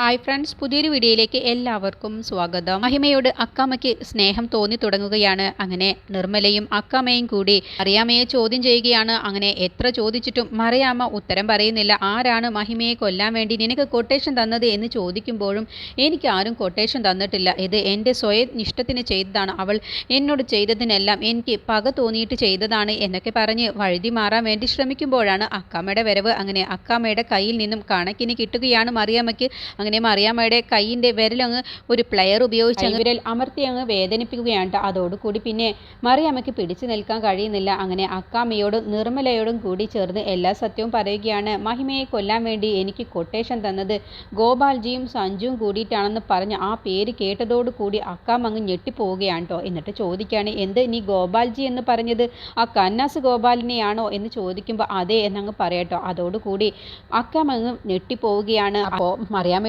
Hi friends പുതിയൊരു വീഡിയോയിലേക്ക് എല്ലാവർക്കും സ്വാഗതം. മഹിമയോട് അക്കാമയ്ക്ക് സ്നേഹം തോന്നി തുടങ്ങുകയാണ്. അങ്ങനെ നിർമ്മലയും അക്കാമയും കൂടി മറിയാമ്മയെ ചോദ്യം ചെയ്യുകയാണ്. അങ്ങനെ എത്ര ചോദിച്ചിട്ടും മറിയാമ്മ ഉത്തരം പറയുന്നില്ല. ആരാണ് മഹിമയെ കൊല്ലാൻ വേണ്ടി നിനക്ക് കൊട്ടേഷൻ തന്നത് എന്ന് ചോദിക്കുമ്പോഴും എനിക്ക് ആരും കൊട്ടേഷൻ തന്നിട്ടില്ല. ഇത് എന്റെ സ്വയം ഇഷ്ടത്തിന് ചെയ്തതാണ്. അവൾ എന്നോട് ചെയ്തതിനെല്ലാം എനിക്ക് പക തോന്നിയിട്ട് ചെയ്തതാണ് എന്നൊക്കെ പറഞ്ഞ് വഴുതി മാറാൻ വേണ്ടി ശ്രമിക്കുമ്പോഴാണ് അക്കാമ്മയുടെ വരവ്. അങ്ങനെ അക്കാമ്മയുടെ കയ്യിൽ നിന്നും കണക്കിന് കിട്ടുകയാണ് മറിയാമ്മയ്ക്ക്. അങ്ങനെ മറിയാമ്മയുടെ കൈയിന്റെ വിരലങ്ങ് ഒരു പ്ലെയർ ഉപയോഗിച്ച് വിരൽ അമർത്തി അങ്ങ് വേദനിപ്പിക്കുകയാണ് അതോടുകൂടി പിന്നെ മറിയാമ്മയ്ക്ക് പിടിച്ചു നിൽക്കാൻ കഴിയുന്നില്ല. അങ്ങനെ അക്കാമ്മയോടും നിർമ്മലയോടും കൂടി ചേർന്ന് എല്ലാ സത്യവും പറയുകയാണ്. മഹിമയെ കൊല്ലാൻ വേണ്ടി എനിക്ക് കൊട്ടേഷൻ തന്നത് ഗോപാൽജിയും സഞ്ജുവും കൂടിയിട്ടാണെന്ന് പറഞ്ഞ് ആ പേര് കേട്ടതോടുകൂടി അക്കാമ്മ അങ്ങ് ഞെട്ടിപ്പോവുകയാണ് എന്നിട്ട് ചോദിക്കുകയാണ് എന്ത് നീ ഗോപാൽജി എന്ന് പറഞ്ഞത്? ആ കന്നാസ് ഗോപാലിനെയാണോ എന്ന് ചോദിക്കുമ്പോൾ അതെ എന്നങ്ങ് പറയട്ടോ അതോടുകൂടി അക്കാമ്മ അങ്ങ് ഞെട്ടിപ്പോവുകയാണ്. അപ്പോൾ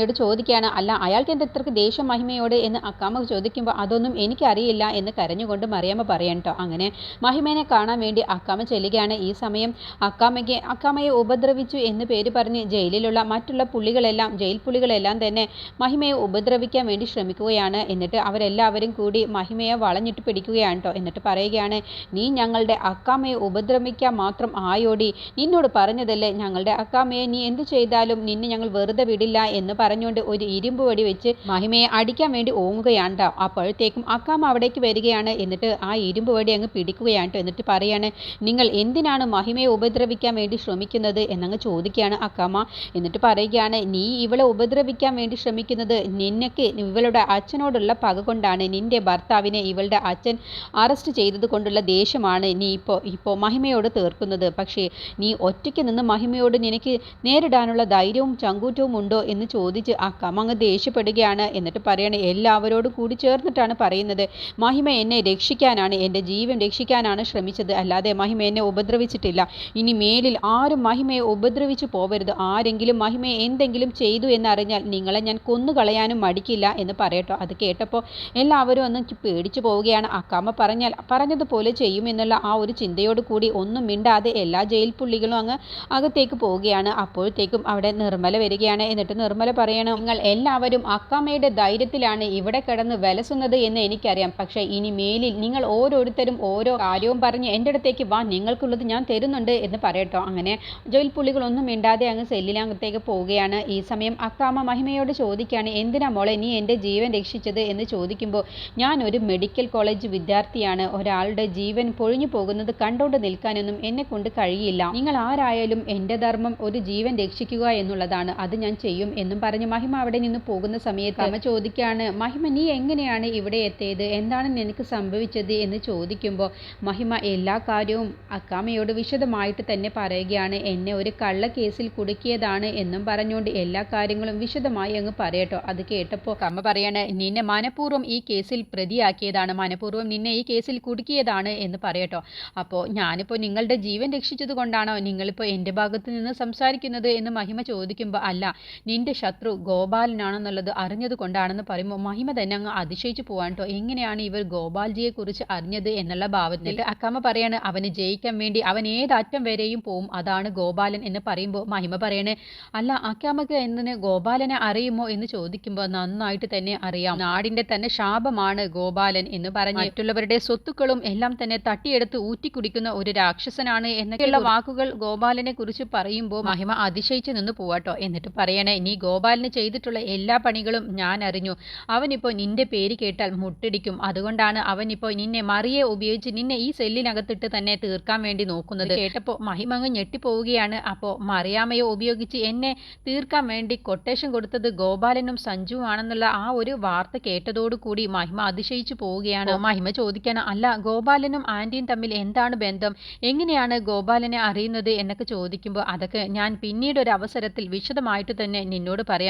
മറിയാമ്മയോട് ചോദിക്കുകയാണ് അല്ല അയാൾക്ക് എന്താ ഇത്രക്ക് ദേഷ്യം മഹിമയോട്? എന്ന് അക്കാമ്മ ചോദിക്കുമ്പോൾ അതൊന്നും എനിക്കറിയില്ല എന്ന് കരഞ്ഞുകൊണ്ട് മറിയാമ്മ പറയണം കേട്ടോ അങ്ങനെ മഹിമേനെ കാണാൻ വേണ്ടി അക്കാമ്മ ചെല്ലുകയാണ്. ഈ സമയം അക്കാമ്മയ്ക്ക് അക്കാമ്മയെ ഉപദ്രവിച്ചു എന്ന് പേര് പറഞ്ഞ് ജയിലിലുള്ള മറ്റുള്ള പുള്ളികളെല്ലാം ജയിൽ പുള്ളികളെല്ലാം തന്നെ മഹിമയെ ഉപദ്രവിക്കാൻ വേണ്ടി ശ്രമിക്കുകയാണ്. എന്നിട്ട് അവരെല്ലാവരും കൂടി മഹിമയെ വളഞ്ഞിട്ട് പിടിക്കുകയാണ് കേട്ടോ എന്നിട്ട് പറയുകയാണ് നീ ഞങ്ങളുടെ അക്കാമ്മയെ ഉപദ്രവിക്കാൻ മാത്രം ആയോടി. നിന്നോട് പറഞ്ഞതല്ലേ ഞങ്ങളുടെ അക്കാമ്മയെ നീ എന്ത് ചെയ്താലും നിന്നെ ഞങ്ങൾ വെറുതെ വിടില്ല എന്ന് പറഞ്ഞുകൊണ്ട് ഒരു ഇരുമ്പ് വടി വെച്ച് മഹിമയെ അടിക്കാൻ വേണ്ടി ഓങ്ങുകയാണ് ട്ടോ. അപ്പോഴത്തേക്കും അക്കാമ അവിടേക്ക് വരികയാണ്. എന്നിട്ട് ആ ഇരുമ്പ് വടി അങ്ങ് പിടിക്കുകയാണ് ട്ടോ. എന്നിട്ട് പറയാണ് നിങ്ങൾ എന്തിനാണ് മഹിമയെ ഉപദ്രവിക്കാൻ വേണ്ടി ശ്രമിക്കുന്നത്? എന്നങ്ങ് ചോദിക്കുകയാണ് അക്കാമ. എന്നിട്ട് പറയുകയാണ് നീ ഇവളെ ഉപദ്രവിക്കാൻ വേണ്ടി ശ്രമിക്കുന്നത് നിനക്ക് ഇവളുടെ അച്ഛനോടുള്ള പക കൊണ്ടാണ്. നിന്റെ ഭർത്താവിനെ ഇവളുടെ അച്ഛൻ അറസ്റ്റ് ചെയ്തത് കൊണ്ടുള്ള ദേഷ്യമാണ് നീ ഇപ്പോൾ ഇപ്പോൾ മഹിമയോട് തീർക്കുന്നത്. പക്ഷേ നീ ഒറ്റയ്ക്ക് നിന്ന് മഹിമയോട് നിനക്ക് നേരിടാനുള്ള ധൈര്യവും ചങ്കൂറ്റവും ഉണ്ടോ? എന്ന് ചോദിച്ച് അക്കാമ്മ അങ്ങ് ദേഷ്യപ്പെടുകയാണ്. എന്നിട്ട് പറയണേ എല്ലാവരോടും കൂടി ചേർന്നിട്ടാണ് പറയുന്നത്. മഹിമ എന്നെ രക്ഷിക്കാനാണ് എന്റെ ജീവൻ രക്ഷിക്കാനാണ് ശ്രമിച്ചത്. അല്ലാതെ മഹിമ എന്നെ ഉപദ്രവിച്ചിട്ടില്ല. ഇനി മേലിൽ ആരും മഹിമയെ ഉപദ്രവിച്ചു പോവരുത്. ആരെങ്കിലും മഹിമയെ എന്തെങ്കിലും ചെയ്തു എന്നറിഞ്ഞാൽ നിങ്ങളെ ഞാൻ കൊന്നുകളയാനും മടിക്കില്ല എന്ന് പറയട്ടോ. അത് കേട്ടപ്പോൾ എല്ലാവരും ഒന്ന് പേടിച്ചു പോവുകയാണ്. അക്കാമ്മ പറഞ്ഞാൽ പറഞ്ഞതുപോലെ ചെയ്യുമെന്നുള്ള ആ ഒരു ചിന്തയോട് കൂടി ഒന്നും മിണ്ടാതെ എല്ലാ ജയിൽ പുള്ളികളും അങ്ങ് അകത്തേക്ക് പോവുകയാണ്. അപ്പോഴത്തേക്കും അവിടെ നിർമ്മല വരികയാണ്. എന്നിട്ട് നിർമ്മല പറയണം. നിങ്ങൾ എല്ലാവരും അക്കാമ്മയുടെ ധൈര്യത്തിലാണ് ഇവിടെ കിടന്ന് വിലസുന്നത് എന്ന് എനിക്കറിയാം. പക്ഷേ ഇനി മേലിൽ നിങ്ങൾ ഓരോരുത്തരും ഓരോ കാര്യവും പറഞ്ഞ് എന്റെ അടുത്തേക്ക് വാ നിങ്ങൾക്കുള്ളത് ഞാൻ തരുന്നുണ്ട് എന്ന് പറയട്ടോ. അങ്ങനെ ജോലി പുള്ളികളൊന്നും മിണ്ടാതെ അങ്ങ് സെല്ലിനകത്തേക്ക് പോവുകയാണ്. ഈ സമയം അക്കാമ്മ മഹിമയോട് ചോദിക്കുകയാണ് എന്തിനാ മോളെ നീ എന്റെ ജീവൻ രക്ഷിച്ചത്? എന്ന് ചോദിക്കുമ്പോൾ ഞാൻ ഒരു മെഡിക്കൽ കോളേജ് വിദ്യാർത്ഥിയാണ്. ഒരാളുടെ ജീവൻ പൊഴിഞ്ഞു പോകുന്നത് കണ്ടോണ്ട് നിൽക്കാനൊന്നും എന്നെ കൊണ്ട് കഴിയില്ല. നിങ്ങൾ ആരായാലും എന്റെ ധർമ്മം ഒരു ജീവൻ രക്ഷിക്കുക എന്നുള്ളതാണ്. അത് ഞാൻ ചെയ്യും എന്നും പറഞ്ഞ് മഹിമ അവിടെ നിന്ന് പോകുന്ന സമയത്ത് അമ്മ ചോദിക്കുകയാണ് മഹിമ നീ എങ്ങനെയാണ് ഇവിടെ എത്തിയത്? എന്താണ് നിനക്ക് സംഭവിച്ചത്? എന്ന് ചോദിക്കുമ്പോൾ മഹിമ എല്ലാ കാര്യവും അക്കാമയോട് വിശദമായിട്ട് തന്നെ പറയുകയാണ്. എന്നെ ഒരു കള്ള കേസിൽ കുടുക്കിയതാണ് എന്നും പറഞ്ഞുകൊണ്ട് എല്ലാ കാര്യങ്ങളും വിശദമായി അങ്ങ് പറയട്ടോ. അത് കേട്ടപ്പോൾ അമ്മ പറയാണ് നിന്നെ മനഃപൂർവം ഈ കേസിൽ പ്രതിയാക്കിയതാണ്. മനഃപൂർവം നിന്നെ ഈ കേസിൽ കുടുക്കിയതാണ് എന്ന് പറയട്ടോ. അപ്പോൾ ഞാനിപ്പോൾ നിങ്ങളുടെ ജീവൻ രക്ഷിച്ചത് കൊണ്ടാണോ? നിങ്ങളിപ്പോൾ എന്റെ ഭാഗത്ത് നിന്ന് സംസാരിക്കുന്നത്? എന്ന് മഹിമ ചോദിക്കുമ്പോൾ അല്ല നിന്റെ ശത്രു ഗോപാലനാണെന്നുള്ളത് അറിഞ്ഞത് കൊണ്ടാണെന്ന് പറയുമ്പോൾ മഹിമ തന്നെ അങ്ങ് അതിശയിച്ചു പോവാൻ കേട്ടോ. എങ്ങനെയാണ് ഇവർ ഗോപാൽജിയെ കുറിച്ച് അറിഞ്ഞത് എന്നുള്ള ഭാവത്തിൽ? അക്കാമ പറയാണ് അവന് ജയിക്കാൻ വേണ്ടി അവൻ ഏതറ്റം വരെയും പോവും. അതാണ് ഗോപാലൻ എന്ന് പറയുമ്പോൾ മഹിമ പറയണേ അല്ല അക്കാമക്ക് എന്തിന് ഗോപാലനെ അറിയുമോ എന്ന് ചോദിക്കുമ്പോൾ നന്നായിട്ട് തന്നെ അറിയാം. നാടിന്റെ തന്നെ ശാപമാണ് ഗോപാലൻ എന്ന് പറഞ്ഞ് മറ്റുള്ളവരുടെ സ്വത്തുക്കളും എല്ലാം തന്നെ തട്ടിയെടുത്ത് ഊറ്റിക്കുടിക്കുന്ന ഒരു രാക്ഷസനാണ് എന്നൊക്കെയുള്ള വാക്കുകൾ ഗോപാലനെ കുറിച്ച് പറയുമ്പോൾ മഹിമ അതിശയിച്ചു നിന്ന് പോവാട്ടോ എന്നിട്ട് പറയണേ നീ ഗോപാലിന് ചെയ്തിട്ടുള്ള എല്ലാ പണികളും ഞാൻ അറിഞ്ഞു. അവനിപ്പോൾ നിന്റെ പേര് കേട്ടാൽ മുട്ടിടിക്കും. അതുകൊണ്ടാണ് അവനിപ്പോൾ നിന്നെ മറിയെ ഉപയോഗിച്ച് നിന്നെ ഈ സെല്ലിനകത്തിട്ട് തന്നെ തീർക്കാൻ വേണ്ടി നോക്കുന്നത്. കേട്ടപ്പോൾ മഹിമങ്ങ് ഞെട്ടിപ്പോവുകയാണ്. അപ്പോൾ മറിയാമയെ ഉപയോഗിച്ച് എന്നെ തീർക്കാൻ വേണ്ടി കൊട്ടേഷൻ കൊടുത്തത് ഗോപാലനും സഞ്ജുവാണെന്നുള്ള ആ ഒരു വാർത്ത കേട്ടതോടുകൂടി മഹിമ അതിശയിച്ചു പോവുകയാണ്. മഹിമ ചോദിക്കാൻ അല്ല ഗോപാലനും ആന്റിയും തമ്മിൽ എന്താണ് ബന്ധം? എങ്ങനെയാണ് ഗോപാലനെ അറിയുന്നത്? എന്നൊക്കെ ചോദിക്കുമ്പോൾ അതൊക്കെ ഞാൻ പിന്നീട് ഒരു അവസരത്തിൽ വിശദമായിട്ട് തന്നെ നിന്നോട് പറയാം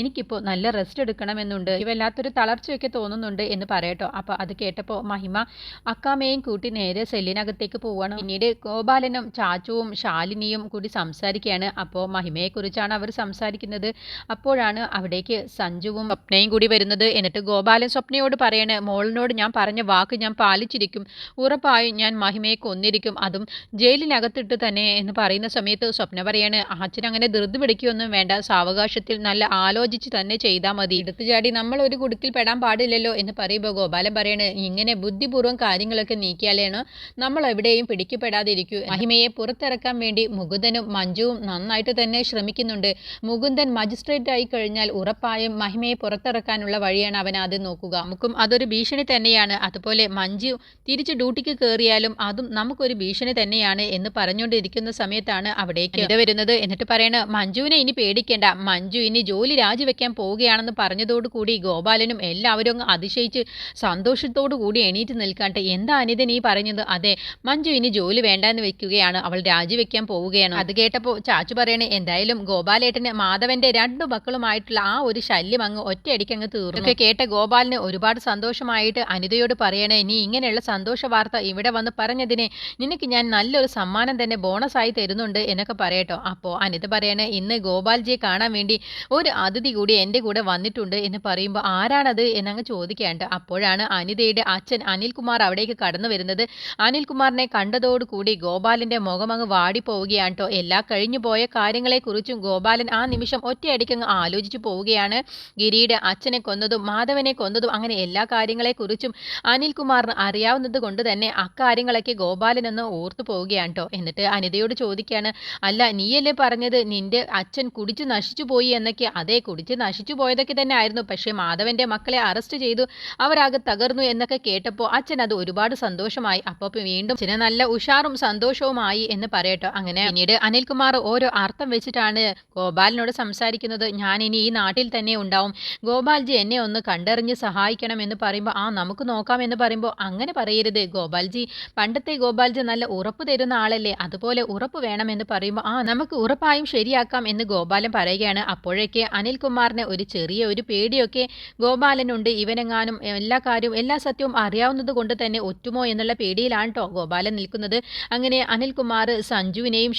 എനിക്കിപ്പോൾ നല്ല റെസ്റ്റ് എടുക്കണമെന്നുണ്ട്. വല്ലാത്തൊരു തളർച്ചയൊക്കെ തോന്നുന്നുണ്ട് എന്ന് പറയട്ടോ. അപ്പോൾ അത് കേട്ടപ്പോൾ മഹിമ അക്കാമയും കൂട്ടി നേരെ സെല്ലിനകത്തേക്ക് പോവുകയാണ് പിന്നീട് ഗോപാലനും ചാച്ചുവും ശാലിനിയും കൂടി സംസാരിക്കുകയാണ് അപ്പോൾ മഹിമയെക്കുറിച്ചാണ് അവർ സംസാരിക്കുന്നത്. അപ്പോഴാണ് അവിടേക്ക് സഞ്ജുവും സ്വപ്നയും കൂടി വരുന്നത്. എന്നിട്ട് ഗോപാലൻ സ്വപ്നയോട് പറയണ മോളിനോട് ഞാൻ പറഞ്ഞ വാക്ക് ഞാൻ പാലിച്ചിരിക്കും. ഉറപ്പായും ഞാൻ മഹിമയെ കൊന്നിരിക്കും. അതും ജയിലിനകത്തിട്ട് തന്നെ എന്ന് പറയുന്ന സമയത്ത് സ്വപ്ന പറയാണ് അച്ഛൻ അങ്ങനെ ധൃതി പിടിക്കുകയൊന്നും വേണ്ട. സാവകാശത്തിൽ നല്ല നല്ല ആലോചിച്ച് തന്നെ ചെയ്താൽ മതി. എടുത്തു ചാടി നമ്മൾ ഒരു കുടുക്കിൽ പെടാൻ പാടില്ലല്ലോ എന്ന് പറയുമ്പോൾ ഗോപാലൻ പറയണ് ഇങ്ങനെ ബുദ്ധിപൂർവം കാര്യങ്ങളൊക്കെ നീക്കിയാലാണ് നമ്മൾ എവിടെയും പിടിക്കപ്പെടാതിരിക്കൂ. മഹിമയെ പുറത്തിറക്കാൻ വേണ്ടി മുകുന്ദനും മഞ്ജുവും നന്നായിട്ട് തന്നെ ശ്രമിക്കുന്നുണ്ട്. മുകുന്ദൻ മജിസ്ട്രേറ്റ് ആയി കഴിഞ്ഞാൽ ഉറപ്പായും മഹിമയെ പുറത്തിറക്കാനുള്ള വഴിയാണ് അവൻ ആദ്യം നോക്കുക. നമുക്കും അതൊരു ഭീഷണി തന്നെയാണ്. അതുപോലെ മഞ്ജു തിരിച്ച് ഡ്യൂട്ടിക്ക് കയറിയാലും അതും നമുക്കൊരു ഭീഷണി തന്നെയാണ് എന്ന് പറഞ്ഞുകൊണ്ടിരിക്കുന്ന സമയത്താണ് അവിടേക്ക് ഇത് വരുന്നത് എന്നിട്ട് പറയണ മഞ്ജുവിനെ ഇനി പേടിക്കേണ്ട. മഞ്ജു ഇനി ജോലി രാജിവെക്കാൻ പോവുകയാണെന്ന് പറഞ്ഞതോടുകൂടി ഗോപാലനും എല്ലാവരും അങ്ങ് അതിശയിച്ച് സന്തോഷത്തോടു കൂടി എണീറ്റ് നിൽക്കാട്ടെ. എന്താ അനിത നീ പറഞ്ഞത്? അതെ മഞ്ജു ഇനി ജോലി വേണ്ടെന്ന് വെക്കുകയാണ്. അവൾ രാജിവെക്കാൻ പോവുകയാണ്. അത് കേട്ടപ്പോൾ ചാച്ചു പറയണേ എന്തായാലും ഗോപാലേട്ടന് മാധവന്റെ രണ്ടു മക്കളുമായിട്ടുള്ള ആ ഒരു ശല്യം അങ്ങ് ഒറ്റയടിക്ക് അങ്ങ് തീർന്നു കേട്ട ഗോപാലിന് ഒരുപാട് സന്തോഷമായിട്ട് അനിതയോട് പറയണേ നീ ഇങ്ങനെയുള്ള സന്തോഷ വാർത്ത ഇവിടെ വന്ന് പറഞ്ഞതിനെ നിനക്ക് ഞാൻ നല്ലൊരു സമ്മാനം തന്നെ ബോണസായി തരുന്നുണ്ട് എന്നൊക്കെ പറയട്ടോ. അപ്പോൾ അനിത പറയണേ ഇന്ന് ഗോപാൽജിയെ കാണാൻ വേണ്ടി ഒരു അതിഥി കൂടി എന്റെ കൂടെ വന്നിട്ടുണ്ട് എന്ന് പറയുമ്പോൾ ആരാണത് എന്നങ്ങ് ചോദിക്കാണ്ട് അപ്പോഴാണ് അനിതയുടെ അച്ഛൻ അനിൽകുമാർ അവിടേക്ക് കടന്നു വരുന്നത്. അനിൽകുമാറിനെ കണ്ടതോടുകൂടി ഗോപാലിന്റെ മുഖം അങ്ങ് വാടിപ്പോവുകയാണ് കേട്ടോ എല്ലാ കഴിഞ്ഞു പോയ കാര്യങ്ങളെക്കുറിച്ചും ഗോപാലൻ ആ നിമിഷം ഒറ്റയടിക്കങ്ങ് ആലോചിച്ചു പോവുകയാണ്. ഗിരിയുടെ അച്ഛനെ കൊന്നതും മാധവനെ കൊന്നതും അങ്ങനെ എല്ലാ കാര്യങ്ങളെക്കുറിച്ചും അനിൽകുമാറിന് അറിയാവുന്നത് കൊണ്ട് തന്നെ അക്കാര്യങ്ങളൊക്കെ ഗോപാലനൊന്ന് ഓർത്തു പോവുകയാണ് കേട്ടോ എന്നിട്ട് അനിതയോട് ചോദിക്കുകയാണ് അല്ല നീയല്ലേ പറഞ്ഞത്? നിന്റെ അച്ഛൻ കുടിച്ചു നശിച്ചു പോയി എന്നൊക്കെ അതേ കുടിച്ച് നശിച്ചു പോയതൊക്കെ തന്നെ ആയിരുന്നു പക്ഷേ മാധവന്റെ മക്കളെ അറസ്റ്റ് ചെയ്തു. അവരാകെ തകർന്നു എന്നൊക്കെ കേട്ടപ്പോൾ അച്ഛൻ അത് ഒരുപാട് സന്തോഷമായി. അപ്പോൾ വീണ്ടും അച്ഛന് നല്ല ഉഷാറും സന്തോഷവുമായി എന്ന് പറയട്ടോ. അങ്ങനെ പിന്നീട് അനിൽകുമാർ ഓരോ അർത്ഥം വെച്ചിട്ടാണ് ഗോപാലിനോട് സംസാരിക്കുന്നത്. ഞാൻ ഇനി ഈ നാട്ടിൽ തന്നെ ഉണ്ടാവും. ഗോപാൽജി എന്നെ ഒന്ന് കണ്ടറിഞ്ഞ് സഹായിക്കണം എന്ന് പറയുമ്പോൾ ആ നമുക്ക് നോക്കാം എന്ന് പറയുമ്പോൾ അങ്ങനെ പറയരുത്. ഗോപാൽജി പണ്ടത്തെ ഗോപാൽജി നല്ല ഉറപ്പ് തരുന്ന ആളല്ലേ. അതുപോലെ ഉറപ്പ് വേണമെന്ന് പറയുമ്പോൾ ആ നമുക്ക് ഉറപ്പായും ശരിയാക്കാം എന്ന് ഗോപാലൻ പറയുകയാണ്. അപ്പോഴേക്ക് അനിൽകുമാറിന് ഒരു ചെറിയ ഒരു പേടിയൊക്കെ ഗോപാലനുണ്ട്. ഇവനെങ്ങാനും എല്ലാ കാര്യവും എല്ലാ സത്യവും അറിയാവുന്നത് കൊണ്ട് തന്നെ ഒറ്റുമോ എന്നുള്ള പേടിയിലാണ് കേട്ടോ ഗോപാലൻ നിൽക്കുന്നത്. അങ്ങനെ അനിൽകുമാർ സഞ്ജുവിനെയും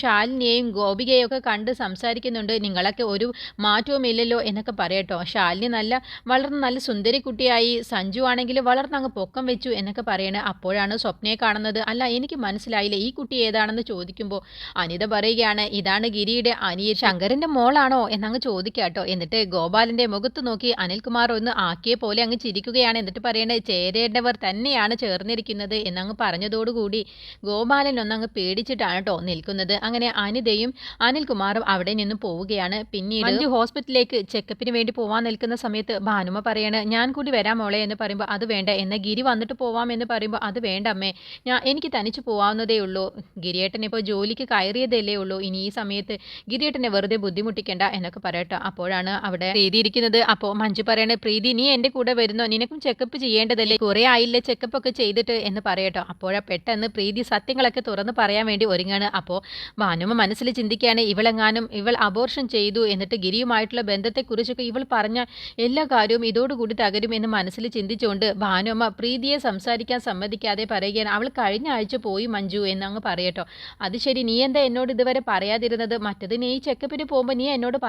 ഗോപികയെയും ഒക്കെ കണ്ട് സംസാരിക്കുന്നുണ്ട്. നിങ്ങളൊക്കെ ഒരു മാറ്റവും ഇല്ലല്ലോ എന്നൊക്കെ പറയട്ടോ ശാലിനി നല്ല വളർന്ന് നല്ല സുന്ദരി കുട്ടിയായി. സഞ്ജു ആണെങ്കിൽ വളർന്ന് അങ്ങ് പൊക്കം വെച്ചു എന്നൊക്കെ പറയണേ. അപ്പോഴാണ് സ്വപ്നയെ കാണുന്നത്. അല്ല എനിക്ക് മനസ്സിലായില്ല ഈ കുട്ടി ഏതാണെന്ന് ചോദിക്കുമ്പോൾ അനിത പറയുകയാണ് ഇതാണ് ഗിരിയുടെ അനിയ ശങ്കരന്റെ മോളാണോ എന്നങ്ങ് ചോദിക്കാട്ടോ എന്നിട്ട് ഗോപാലിന്റെ മുഖത്ത് നോക്കി അനിൽകുമാർ ഒന്ന് ആക്കിയ പോലെ അങ്ങ് ചിരിക്കുകയാണ്. എന്നിട്ട് പറയണേ ചേരേണ്ടവർ തന്നെയാണ് ചേർന്നിരിക്കുന്നത് എന്നങ്ങ് പറഞ്ഞതോടുകൂടി ഗോപാലൻ ഒന്നങ്ങ് പേടിച്ചിട്ടാണ് കേട്ടോ നിൽക്കുന്നത്. അങ്ങനെ അനിതയും അനിൽകുമാറും അവിടെ നിന്ന് പോവുകയാണ്. പിന്നീട് മഞ്ജു ഹോസ്പിറ്റലിലേക്ക് ചെക്കപ്പിന് വേണ്ടി പോവാൻ നിൽക്കുന്ന സമയത്ത് ഭാനുമ പറയാണ് ഞാൻ കൂടി വരാം മോളെ എന്ന് പറയുമ്പോൾ അത് വേണ്ട എന്ന ഗിരി വന്നിട്ട് പോവാം എന്ന് പറയുമ്പോൾ അത് വേണ്ട അമ്മേ ഞാൻ എനിക്ക് തനിച്ച് പോവാവുന്നതേ ഉള്ളൂ. ഗിരിയേട്ടൻ ഇപ്പോൾ ജോലിക്ക് കയറിയതല്ലേ ഉള്ളൂ. ഇനി ഈ സമയത്ത് ഗിരിയേട്ടനെ വെറുതെ ബുദ്ധിമുട്ടിക്കേണ്ട എന്നൊക്കെ പറയട്ടോ. അപ്പോഴാണ് അവിടെ പ്രീതി ഇരിക്കുന്നത് അപ്പോൾ മഞ്ജു പറയണേ പ്രീതി നീ എന്റെ കൂടെ വരുന്നോ? നിനക്കും ചെക്കപ്പ് ചെയ്യേണ്ടതല്ലേ? കുറേ ആയില്ലേ ചെക്കപ്പ് ഒക്കെ ചെയ്തിട്ട്? എന്ന് പറയട്ടോ അപ്പോഴാ പെട്ടെന്ന് പ്രീതി സത്യങ്ങളൊക്കെ തുറന്ന് പറയാൻ വേണ്ടി ഒരുങ്ങാണ്. അപ്പോൾ ഭാനുമ മനസ്സിൽ ചിന്തിക്കുകയാണ് ഇവളെങ്ങാനും ഇവൾ അബോർഷൻ ചെയ്തു എന്നിട്ട് ഗിരിയുമായിട്ടുള്ള ബന്ധത്തെക്കുറിച്ചൊക്കെ ഇവൾ പറഞ്ഞ എല്ലാ കാര്യവും ഇതോടുകൂടി തകരും എന്ന് മനസ്സിൽ ചിന്തിച്ചുകൊണ്ട് ഭാനുമ്മ പ്രീതിയെ സംസാരിക്കാൻ സമ്മതിക്കാതെ പറയുകയാണ്. അവൾ കഴിഞ്ഞ ആഴ്ച പോയി മഞ്ജു എന്ന് അങ്ങ് പറയട്ടോ അത് ശരി നീ എന്താ എന്നോട് ഇതുവരെ പറയാതിരുന്നത്? മറ്റത് നീ ചെക്കപ്പിന് പോകുമ്പോൾ നീ എന്നോട്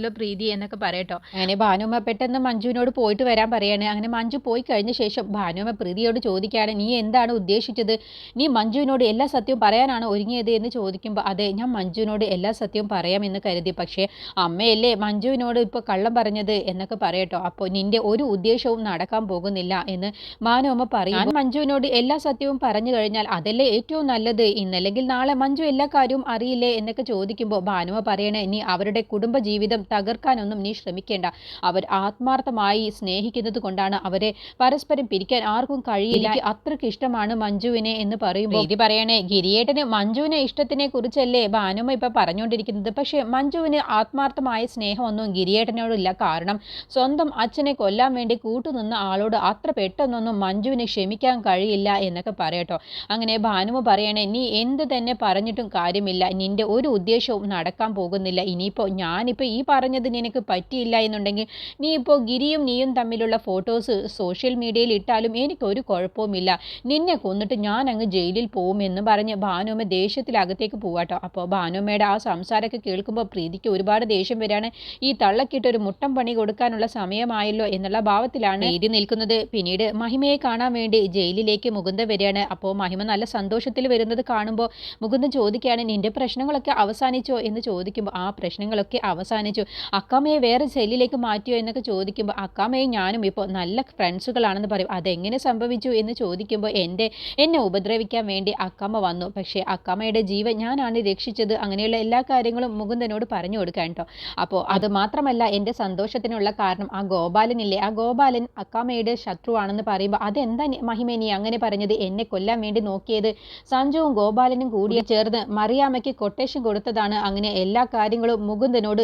പറയാറുള്ളതാണല്ലോ പ്രീതി എന്നൊക്കെ പറയട്ടോ. അങ്ങനെ ഭാനുമ്മ പെട്ടെന്ന് മഞ്ജുവിനോട് പോയിട്ട് വരാൻ പറയാണ്. അങ്ങനെ മഞ്ജു പോയി കഴിഞ്ഞ ശേഷം ഭാനുമ്മ പ്രീതിയോട് ചോദിക്കുകയാണ് നീ എന്താണ് ഉദ്ദേശിച്ചത്? നീ മഞ്ജുവിനോട് എല്ലാ സത്യവും പറയാനാണ് ഒരുങ്ങിയത്? എന്ന് ചോദിക്കുമ്പോൾ അതെ ഞാൻ മഞ്ജുവിനോട് എല്ലാ സത്യവും പറയാമെന്ന് കരുതി. പക്ഷേ അമ്മയല്ലേ മഞ്ജുവിനോട് ഇപ്പോൾ കള്ളം പറഞ്ഞത്? എന്നൊക്കെ പറയട്ടോ. അപ്പോൾ നിന്റെ ഒരു ഉദ്ദേശവും നടക്കാൻ പോകുന്നില്ല എന്ന് ഭാനുമ്മ പറയും ഞാൻ മഞ്ജുവിനോട് എല്ലാ സത്യവും പറഞ്ഞു കഴിഞ്ഞാൽ അതല്ലേ ഏറ്റവും നല്ലത്? ഇന്നല്ലെങ്കിൽ നാളെ മഞ്ജു എല്ലാ കാര്യവും അറിയില്ലേ? എന്നൊക്കെ ചോദിക്കുമ്പോൾ ഭാനുമ പറയണേ നീ അവരുടെ കുടുംബ ജീവിതം തകർക്കാനൊന്നും നീ ശ്രമിക്കേണ്ട. അവർ ആത്മാർത്ഥമായി സ്നേഹിക്കുന്നത് കൊണ്ടാണ് അവരെ പരസ്പരം പിരിക്കാൻ ആർക്കും കഴിയില്ല. അത്രയ്ക്ക് ഇഷ്ടമാണ് മഞ്ജുവിനെ എന്ന് പറയുമ്പോൾ ഇത് പറയണേ ഗിരിയേട്ടന് മഞ്ജുവിനെ ഇഷ്ടത്തിനെ കുറിച്ചല്ലേ ഭാനുമ ഇപ്പൊ പറഞ്ഞുകൊണ്ടിരിക്കുന്നത്. പക്ഷേ മഞ്ജുവിന് ആത്മാർത്ഥമായ സ്നേഹമൊന്നും ഗിരിയേട്ടനോടില്ല. കാരണം സ്വന്തം അച്ഛനെ കൊല്ലാൻ വേണ്ടി കൂട്ടുനിന്ന ആളോട് അത്ര പെട്ടെന്നൊന്നും മഞ്ജുവിനെ ക്ഷമിക്കാൻ കഴിയില്ല എന്നൊക്കെ പറയട്ടോ. അങ്ങനെ ഭാനുമ പറയണേ നീ എന്ത് തന്നെ പറഞ്ഞിട്ടും കാര്യമില്ല. നിന്റെ ഒരു ഉദ്ദേശവും നടക്കാൻ പോകുന്നില്ല. ഇനിയിപ്പോൾ ഞാനിപ്പോൾ ഈ പറഞ്ഞത് നിനക്ക് പറ്റിയില്ല എന്നുണ്ടെങ്കിൽ നീ ഇപ്പോൾ ഗിരിയും നീയും തമ്മിലുള്ള ഫോട്ടോസ് സോഷ്യൽ മീഡിയയിൽ ഇട്ടാലും എനിക്കൊരു കുഴപ്പവുമില്ല. നിന്നെ കൊന്നിട്ട് ഞാൻ അങ്ങ് ജയിലിൽ പോകുമെന്ന് പറഞ്ഞ് ഭാനുമ്മ ദേഷ്യത്തിലകത്തേക്ക് പോവാട്ടോ. അപ്പോൾ ഭാനുമ്മയുടെ ആ സംസാരമൊക്കെ കേൾക്കുമ്പോൾ പ്രീതിക്ക് ഒരുപാട് ദേഷ്യം വരികയാണ്. ഈ തള്ളക്കിട്ട് ഒരു മുട്ടം പണി കൊടുക്കാനുള്ള സമയമായല്ലോ എന്നുള്ള ഭാവത്തിലാണ് എഴുതി നിൽക്കുന്നത്. പിന്നീട് മഹിമയെ കാണാൻ വേണ്ടി ജയിലിലേക്ക് മുകുന്ദ വരികയാണ്. അപ്പോൾ മഹിമ നല്ല സന്തോഷത്തിൽ വരുന്നത് കാണുമ്പോൾ മുകുന്ദൻ ചോദിക്കുകയാണ് നിന്റെ പ്രശ്നങ്ങളൊക്കെ അവസാനിച്ചോ? എന്ന് ചോദിക്കുമ്പോൾ ആ പ്രശ്നങ്ങളൊക്കെ അവസാനിച്ചു. അക്കാമയെ വേറെ സെല്ലിലേക്ക് മാറ്റിയോ എന്നൊക്കെ ചോദിക്കുമ്പോൾ അക്കാമയും ഞാനും ഇപ്പോൾ നല്ല ഫ്രണ്ട്സുകളാണെന്ന് പറയും. അതെങ്ങനെ സംഭവിച്ചു? എന്ന് ചോദിക്കുമ്പോൾ എന്റെ എന്നെ ഉപദ്രവിക്കാൻ വേണ്ടി അക്കാമ വന്നു. പക്ഷേ അക്കാമയുടെ ജീവൻ ഞാനാണ് രക്ഷിച്ചത്. അങ്ങനെയുള്ള എല്ലാ കാര്യങ്ങളും മുകുന്ദനോട് പറഞ്ഞു കൊടുക്കാൻ കേട്ടോ. അപ്പോൾ അത് മാത്രമല്ല എന്റെ സന്തോഷത്തിനുള്ള കാരണം ആ ഗോപാലനില്ലേ? ആ ഗോപാലൻ അക്കാമയുടെ ശത്രുവാണെന്ന് പറയുമ്പോൾ അതെന്താ മഹിമേനി അങ്ങനെ പറഞ്ഞത്? എന്നെ കൊല്ലാൻ വേണ്ടി നോക്കിയത് സഞ്ജുവും ഗോപാലനും കൂടിയ ചേർന്ന് മറിയാമ്മയ്ക്ക് കൊട്ടേഷൻ കൊടുത്തതാണ്. അങ്ങനെ എല്ലാ കാര്യങ്ങളും മുകുന്ദനോട്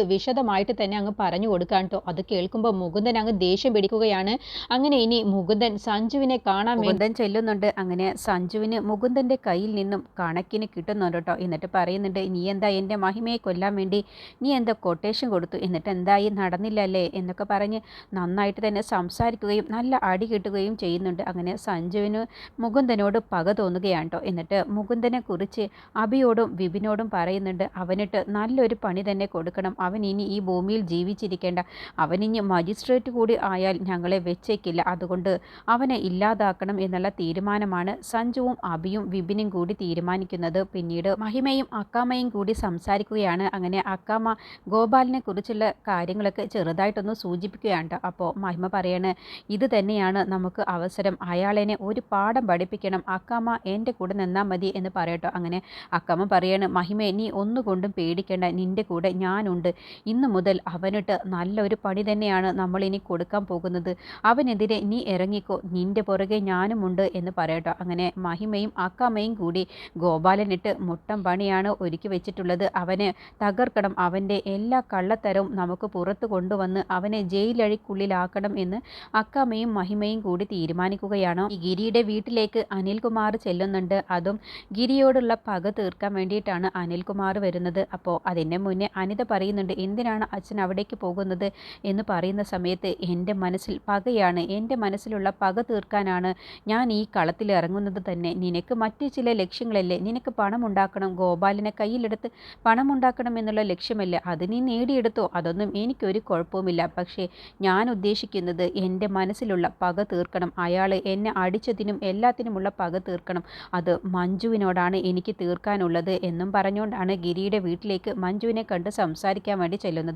വിശദമായിട്ട് തന്നെ അങ്ങ് പറഞ്ഞു കൊടുക്കാൻ കേട്ടോ അത് കേൾക്കുമ്പോൾ മുകുന്ദൻ അങ്ങ് ദേഷ്യം പിടിക്കുകയാണ്. അങ്ങനെ ഇനി മുകുന്ദൻ സഞ്ജുവിനെ കാണാൻ മുകുന്ദൻ ചെല്ലുന്നുണ്ട്. അങ്ങനെ സഞ്ജുവിന് മുകുന്ദന്റെ കയ്യിൽ നിന്നും കണക്കിന് കിട്ടുന്നുണ്ട് കേട്ടോ എന്നിട്ട് പറയുന്നുണ്ട് നീ എന്താ എന്റെ മഹിമയെ കൊല്ലാൻ വേണ്ടി നീ എന്താ കൊട്ടേഷൻ കൊടുത്തു? എന്നിട്ട് എന്തായി? നടന്നില്ലല്ലേ എന്നൊക്കെ പറഞ്ഞ് നന്നായിട്ട് തന്നെ സംസാരിക്കുകയും നല്ല അടി കിട്ടുകയും ചെയ്യുന്നുണ്ട്. അങ്ങനെ സഞ്ജുവിന് മുകുന്ദനോട് പക തോന്നുകയാണ് കേട്ടോ എന്നിട്ട് മുകുന്ദനെ കുറിച്ച് അഭിയോടും വിപിനോടും പറയുന്നുണ്ട് അവനിട്ട് നല്ലൊരു പണി തന്നെ കൊടുക്കണം. അവൻ ഇനി ഈ ഭൂമിയിൽ ജീവിച്ചിരിക്കേണ്ട. അവനിഞ്ഞ് മജിസ്ട്രേറ്റ് കൂടി ആയാൽ ഞങ്ങളെ വെച്ചേക്കില്ല. അതുകൊണ്ട് അവനെ ഇല്ലാതാക്കണം എന്നുള്ള തീരുമാനമാണ് സഞ്ജുവും അഭിയും വിപിനും കൂടി തീരുമാനിക്കുന്നത്. പിന്നീട് മഹിമയും അക്കാമയും കൂടി സംസാരിക്കുകയാണ്. അങ്ങനെ അക്കാമ ഗോപാലിനെ കുറിച്ചുള്ള കാര്യങ്ങളൊക്കെ ചെറുതായിട്ടൊന്ന് സൂചിപ്പിക്കുകയാണ്. അപ്പോൾ മഹിമ പറയാണ് ഇത് തന്നെയാണ് നമുക്ക് അവസരം. അയാളെന്നെ ഒരു പാഠം പഠിപ്പിക്കണം. അക്കാമ എന്റെ കൂടെ നിന്നാൽ മതി എന്ന് പറയട്ടോ. അങ്ങനെ അക്കാമ പറയാണ് മഹിമ നീ ഒന്നുകൊണ്ടും പേടിക്കേണ്ട. നിന്റെ കൂടെ ഞാനുണ്ട്. ഇന്നു മുതൽ അവനിട്ട് നല്ലൊരു പണി തന്നെയാണ് നമ്മൾ ഇനി കൊടുക്കാൻ പോകുന്നത്. അവനെതിരെ നീ ഇറങ്ങിക്കോ. നിന്റെ പുറകെ ഞാനുമുണ്ട് എന്ന് പറയട്ടോ. അങ്ങനെ മഹിമയും അക്കാമയും കൂടി ഗോപാലനിട്ട് മുട്ടം പണിയാണ് ഒരുക്കി വെച്ചിട്ടുള്ളത്. അവനെ തകർക്കണം. അവന്റെ എല്ലാ കള്ളത്തരവും നമുക്ക് പുറത്തു കൊണ്ടുവന്ന് അവനെ ജയിലഴിക്കുള്ളിലാക്കണം എന്ന് അക്കാമയും മഹിമയും കൂടി തീരുമാനിക്കുകയാണ്. ഗിരിയുടെ വീട്ടിലേക്ക് അനിൽകുമാർ ചെല്ലുന്നുണ്ട്. അതും ഗിരിയോടുള്ള പക തീർക്കാൻ വേണ്ടിയിട്ടാണ് അനിൽകുമാർ വരുന്നത്. അപ്പോൾ അതിന്റെ മുന്നേ അനിത പറയുന്നുണ്ട് എന്തിനാണ് അച്ഛൻ അവിടേക്ക് പോകുന്നത് എന്ന് പറയുന്ന സമയത്ത് എന്റെ മനസ്സിൽ പകയാണ് എന്റെ മനസ്സിലുള്ള പക തീർക്കാനാണ് ഞാൻ ഈ കളത്തിൽ ഇറങ്ങുന്നത് തന്നെ. നിനക്ക് മറ്റ് ചില ലക്ഷ്യങ്ങളല്ലേ? നിനക്ക് പണം ഉണ്ടാക്കണം. ഗോപാലിനെ കയ്യിലെടുത്ത് പണം ഉണ്ടാക്കണം എന്നുള്ള ലക്ഷ്യമല്ലേ. അത് നീ നേടിയെടുത്തോ? അതൊന്നും എനിക്കൊരു കുഴപ്പവുമില്ല. പക്ഷേ ഞാൻ ഉദ്ദേശിക്കുന്നത് എന്റെ മനസ്സിലുള്ള പക തീർക്കണം. അയാൾ എന്നെ അടിച്ചതിനും എല്ലാത്തിനുമുള്ള പക തീർക്കണം. അത് മഞ്ജുവിനോടാണ് എനിക്ക് തീർക്കാനുള്ളത് എന്നും പറഞ്ഞുകൊണ്ടാണ് ഗിരിയുടെ വീട്ടിലേക്ക് മഞ്ജുവിനെ കണ്ട് സംസാരിക്കാൻ വേണ്ടി ചെല്ലുന്നത്.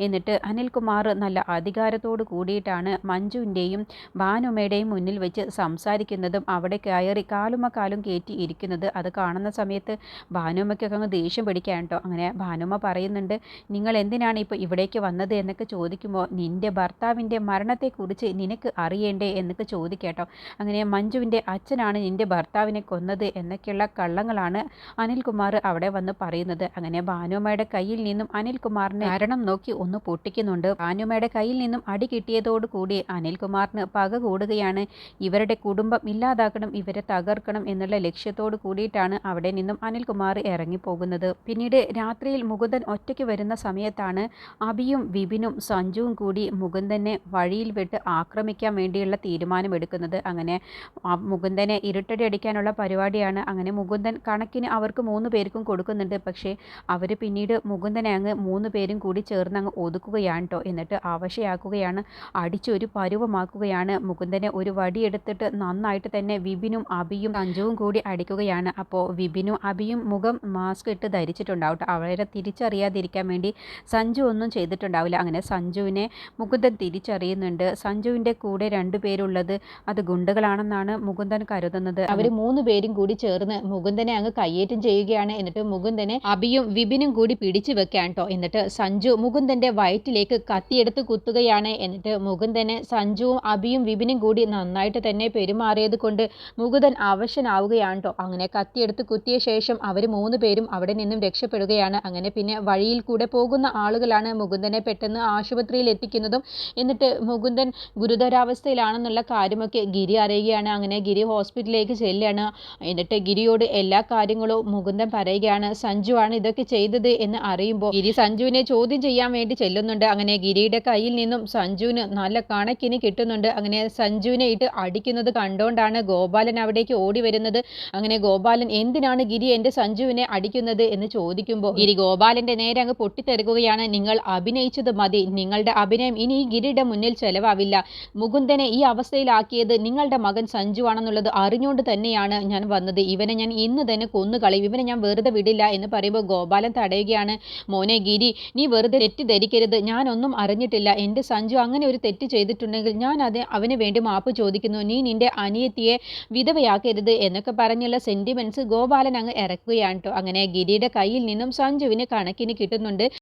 എന്നിട്ട് അനിൽകുമാർ നല്ല അധികാരത്തോട് കൂടിയിട്ടാണ് മഞ്ജുവിന്റെയും ഭാനുമയുടെയും മുന്നിൽ വെച്ച് സംസാരിക്കുന്നതും അവിടെ കയറി കാലുമ കാലും കയറ്റി ഇരിക്കുന്നത് അത് കാണുന്ന സമയത്ത് ഭാനുമ്മയ്ക്കൊക്കെ അങ്ങ് ദേഷ്യം പിടിക്കാൻ കേട്ടോ. അങ്ങനെ ഭാനുമ്മ പറയുന്നുണ്ട് നിങ്ങൾ എന്തിനാണ് ഇപ്പോൾ ഇവിടേക്ക് വന്നത് എന്നൊക്കെ ചോദിക്കുമ്പോൾ നിന്റെ ഭർത്താവിന്റെ മരണത്തെക്കുറിച്ച് നിനക്ക് അറിയേണ്ടേ എന്നൊക്കെ ചോദിക്കേട്ടോ അങ്ങനെ മഞ്ജുവിന്റെ അച്ഛനാണ് നിന്റെ ഭർത്താവിനെ കൊന്നത് എന്നൊക്കെയുള്ള കള്ളങ്ങളാണ് അനിൽകുമാർ അവിടെ വന്ന് പറയുന്നത്. അങ്ങനെ ഭാനുമ്മയുടെ കയ്യിൽ നിന്നും അനിൽകുമാറിന് കാരണം നോക്കി ഒന്ന് പൊട്ടിക്കുന്നുണ്ട്. ഭാനുമയുടെ കയ്യിൽ നിന്നും അടി കിട്ടിയതോടുകൂടി അനിൽകുമാറിന് പക കൂടുകയാണ്. ഇവരുടെ കുടുംബം ഇല്ലാതാക്കണം ഇവരെ തകർക്കണം എന്നുള്ള ലക്ഷ്യത്തോടു കൂടിയിട്ടാണ് അവിടെ നിന്നും അനിൽകുമാർ ഇറങ്ങിപ്പോകുന്നത്. പിന്നീട് രാത്രിയിൽ മുകുന്ദൻ ഒറ്റയ്ക്ക് വരുന്ന സമയത്താണ് അബിയും വിപിനും സഞ്ജുവും കൂടി മുകുന്ദനെ വഴിയിൽ വിട്ട് ആക്രമിക്കാൻ വേണ്ടിയുള്ള തീരുമാനമെടുക്കുന്നത്. അങ്ങനെ മുകുന്ദനെ ഇരുട്ടടി അടിക്കാനുള്ള പരിപാടിയാണ്. അങ്ങനെ മുകുന്ദൻ കണക്കിന് അവർക്ക് മൂന്ന് പേർക്കും കൊടുക്കുന്നുണ്ട്. പക്ഷേ അവർ പിന്നീട് മുകുന്ദനെ അങ്ങ് മൂന്ന് പേരും കൂടി ചേർന്ന് അങ്ങ് ഒതുക്കുകയാണ് കേട്ടോ എന്നിട്ട് അവശയാക്കുകയാണ്. അടിച്ചൊരു പരുവമാക്കുകയാണ്. മുകുന്ദനെ ഒരു വടിയെടുത്തിട്ട് നന്നായിട്ട് തന്നെ വിപിനും അബിയും സഞ്ജുവും കൂടി അടിക്കുകയാണ്. അപ്പോൾ വിപിനും അബിയും മുഖം മാസ്ക് ഇട്ട് ധരിച്ചിട്ടുണ്ടാവും ട്ടോ. അവരെ തിരിച്ചറിയാതിരിക്കാൻ വേണ്ടി സഞ്ജു ഒന്നും ചെയ്തിട്ടുണ്ടാവില്ല. അങ്ങനെ സഞ്ജുവിനെ മുകുന്ദൻ തിരിച്ചറിയുന്നുണ്ട്. സഞ്ജുവിന്റെ കൂടെ രണ്ടുപേരുള്ളത് അത് ഗുണ്ടകളാണെന്നാണ് മുകുന്ദൻ കരുതുന്നത്. അവർ മൂന്ന് പേരും കൂടി ചേർന്ന് മുകുന്ദനെ അങ്ങ് കയ്യേറ്റം ചെയ്യുകയാണ്. എന്നിട്ട് മുകുന്ദനെ അബിയും വിപിനും കൂടി പിടിച്ചു വെക്കാൻ കേട്ടോ എന്നിട്ട് സഞ്ജു മുകുന്ദന്റെ വയറ്റിലേക്ക് കത്തിയെടുത്ത് കുത്തുകയാണ്. എന്നിട്ട് മുകുന്ദന് സഞ്ജുവും അബിയും വിപിനും കൂടി നന്നായിട്ട് തന്നെ പെരുമാറിയത് കൊണ്ട് മുകുന്ദൻ അവശനാവുകയാണ് അങ്ങനെ കത്തിയെടുത്ത് കുത്തിയ ശേഷം അവർ മൂന്ന് പേരും അവിടെ നിന്നും രക്ഷപ്പെടുകയാണ്. അങ്ങനെ പിന്നെ വഴിയിൽ കൂടെ പോകുന്ന ആളുകളാണ് മുകുന്ദനെ പെട്ടെന്ന് ആശുപത്രിയിൽ എത്തിക്കുന്നതും. എന്നിട്ട് മുകുന്ദൻ ഗുരുതരാവസ്ഥയിലാണെന്നുള്ള കാര്യമൊക്കെ ഗിരി അറിയുകയാണ്. അങ്ങനെ ഗിരി ഹോസ്പിറ്റലിലേക്ക് ചെല്ലുകയാണ് എന്നിട്ട് ഗിരിയോട് എല്ലാ കാര്യങ്ങളും മുകുന്ദൻ പറയുകയാണ്. സഞ്ജു ആണ് ഇതൊക്കെ ചെയ്തത് എന്ന് അറിയുമ്പോൾ ഗിരി സഞ്ജുവിനെ ചോദ്യം ചെയ്യാൻ വേണ്ടി ചെല്ലുന്നുണ്ട്. അങ്ങനെ ഗിരിയുടെ കയ്യിൽ നിന്നും സഞ്ജുവിന് നല്ല കണക്കിന് കിട്ടുന്നുണ്ട്. അങ്ങനെ സഞ്ജുവിനെ ഇട്ട് അടിക്കുന്നത് കണ്ടുകൊണ്ടാണ് ഗോപാലൻ അവിടേക്ക് ഓടി വരുന്നത്. അങ്ങനെ ഗോപാലൻ എന്തിനാണ് ഗിരി എന്റെ സഞ്ജുവിനെ അടിക്കുന്നത്? എന്ന് ചോദിക്കുമ്പോൾ ഗിരി ഗോപാലന്റെ നേരെ അങ്ങ് പൊട്ടിത്തെറുകയാണ് നിങ്ങൾ അഭിനയിച്ചത് മതി. നിങ്ങളുടെ അഭിനയം ഇനി ഗിരിയുടെ മുന്നിൽ ചെലവാവില്ല. മുകുന്ദനെ ഈ അവസ്ഥയിലാക്കിയത് നിങ്ങളുടെ മകൻ സഞ്ജു ആണെന്നുള്ളത് അറിഞ്ഞുകൊണ്ട് തന്നെയാണ് ഞാൻ വന്നത്. ഇവനെ ഞാൻ ഇന്ന് തന്നെ കൊന്നുകളയും. ഇവനെ ഞാൻ വെറുതെ വിടില്ല എന്ന് പറയുമ്പോൾ ഗോപാലൻ തടയുകയാണ്. മോനെ ഗിരി നീ വെറുതെ തെറ്റിദ്ധരിക്കരുത്. ഞാനൊന്നും അറിഞ്ഞിട്ടില്ല. എന്റെ സഞ്ജു അങ്ങനെ ഒരു തെറ്റ് ചെയ്തിട്ടുണ്ടെങ്കിൽ ഞാൻ അത് അവന് വേണ്ടി മാപ്പ് ചോദിക്കുന്നു. നീ നിന്റെ അനിയത്തിയെ വിധവയാക്കരുത് എന്നൊക്കെ പറഞ്ഞുള്ള സെന്റിമെന്റ്സ് ഗോപാലൻ അങ്ങ് ഇറക്കുകയാണ് കേട്ടോ. അങ്ങനെ ഗിരിയുടെ കയ്യിൽ നിന്നും സഞ്ജുവിന് കണക്കിന് കിട്ടുന്നുണ്ട്.